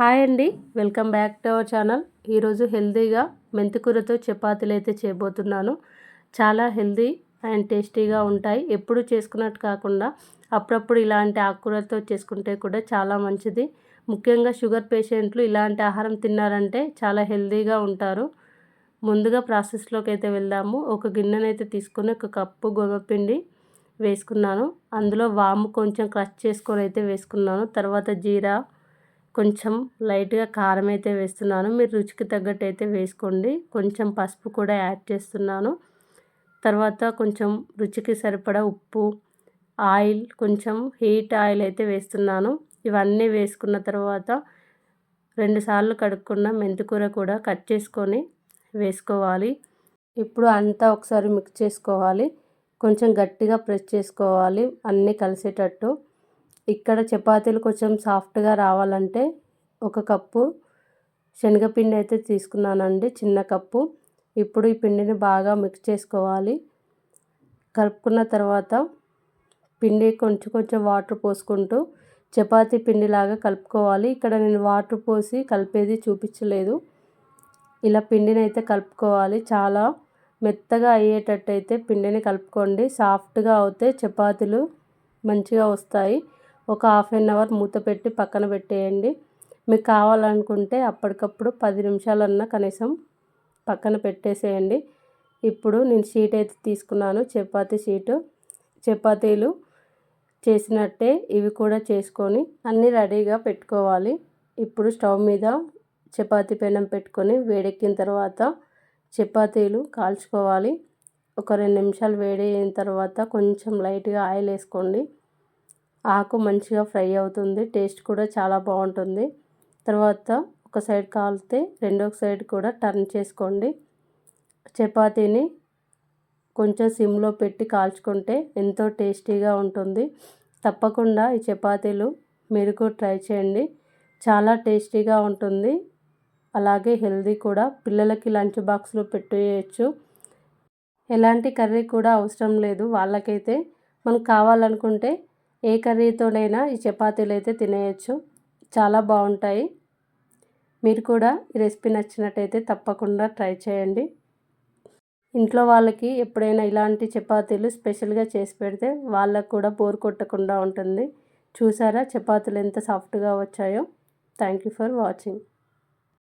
Hi అండి welcome back to our channel. ఈరోజు హెల్తీగా మెంతికూరతో చపాతీలు అయితే చేయబోతున్నాను. చాలా హెల్తీ అండ్ టేస్టీగా ఉంటాయి. ఎప్పుడు చేసుకున్నట్టు కాకుండా అప్పుడప్పుడు ఇలాంటి ఆకుకూరతో చేసుకుంటే కూడా చాలా మంచిది. ముఖ్యంగా షుగర్ పేషెంట్లు ఇలాంటి ఆహారం తిన్నారంటే చాలా హెల్తీగా ఉంటారు. ముందుగా ప్రాసెస్లోకి అయితే వెళ్దాము. ఒక గిన్నెనైతే తీసుకొని ఒక కప్పు గోధుమపిండి వేసుకున్నాను. అందులో వాము కొంచెం క్రష్ చేసుకొని అయితే వేసుకున్నాను. తర్వాత జీరా కొంచెం లైట్గా కారం అయితే వేస్తున్నాను. మీరు రుచికి తగ్గట్టు అయితే వేసుకోండి. కొంచెం పసుపు కూడా యాడ్ చేస్తున్నాను. తర్వాత కొంచెం రుచికి సరిపడా ఉప్పు ఆయిల్ కొంచెం హీట్ ఆయిల్ అయితే వేస్తున్నాను. ఇవన్నీ వేసుకున్న తర్వాత రెండుసార్లు కడుక్కున్న మెంతికూర కూడా కట్ చేసుకొని వేసుకోవాలి. ఇప్పుడు అంతా ఒకసారి మిక్స్ చేసుకోవాలి. కొంచెం గట్టిగా ప్రెస్ చేసుకోవాలి. అన్నీ కలిసేటట్టు. ఇక్కడ చపాతీలు కొంచెం సాఫ్ట్గా రావాలంటే ఒక కప్పు శనగపిండి అయితే తీసుకున్నానండి చిన్న కప్పు. ఇప్పుడు ఈ పిండిని బాగా మిక్స్ చేసుకోవాలి. కలుపుకున్న తర్వాత పిండి కొంచెం కొంచెం వాటర్ పోసుకుంటూ చపాతీ పిండిలాగా కలుపుకోవాలి. ఇక్కడ నేను వాటర్ పోసి కలిపేది చూపించలేదు. ఇలా పిండిని అయితే కలుపుకోవాలి. చాలా మెత్తగా అయ్యేటట్టు అయితే పిండిని కలుపుకోండి. సాఫ్ట్గా అవుతే చపాతీలు మంచిగా వస్తాయి. ఒక హాఫ్ అన్ అవర్ మూత పెట్టి పక్కన పెట్టేయండి. మీకు కావాలనుకుంటే అప్పటికప్పుడు పది నిమిషాలన్నా కనీసం పక్కన పెట్టేసేయండి. ఇప్పుడు నేను షీట్ అయితే తీసుకున్నాను చపాతీ షీటు. చపాతీలు చేసినట్టే ఇవి కూడా చేసుకొని అన్నీ రెడీగా పెట్టుకోవాలి. ఇప్పుడు స్టవ్ మీద చపాతీ పెనం పెట్టుకొని వేడెక్కిన తర్వాత చపాతీలు కాల్చుకోవాలి. ఒక రెండు నిమిషాలు వేడి అయిన తర్వాత కొంచెం లైట్గా ఆయిల్ వేసుకోండి. ఆకు మంచిగా ఫ్రై అవుతుంది టేస్ట్ కూడా చాలా బాగుంటుంది. తర్వాత ఒక సైడ్ కాలితే రెండో సైడ్ కూడా టర్న్ చేసుకోండి. చపాతీని కొంచెం సిమ్లో పెట్టి కాల్చుకుంటే ఎంతో టేస్టీగా ఉంటుంది. తప్పకుండా ఈ చపాతీలు మీరు కూడా ట్రై చేయండి. చాలా టేస్టీగా ఉంటుంది. అలాగే హెల్దీ కూడా. పిల్లలకి లంచ్ బాక్స్లో పెట్టేయచ్చు. ఎలాంటి కర్రీ కూడా అవసరం లేదు. వాళ్ళకైతే మనకు కావాలనుకుంటే ఏ కర్రీతోనైనా ఈ చపాతీలు అయితే తినేయచ్చు. చాలా బాగుంటాయి. మీరు కూడా ఈ రెసిపీ నచ్చినట్టయితే తప్పకుండా ట్రై చేయండి. ఇంట్లో వాళ్ళకి ఎప్పుడైనా ఇలాంటి చపాతీలు స్పెషల్గా చేసి పెడితే వాళ్ళకు కూడా బోర్ కొట్టకుండా ఉంటుంది. చూసారా చపాతీలు ఎంత సాఫ్ట్గా వచ్చాయో. Thank you for watching.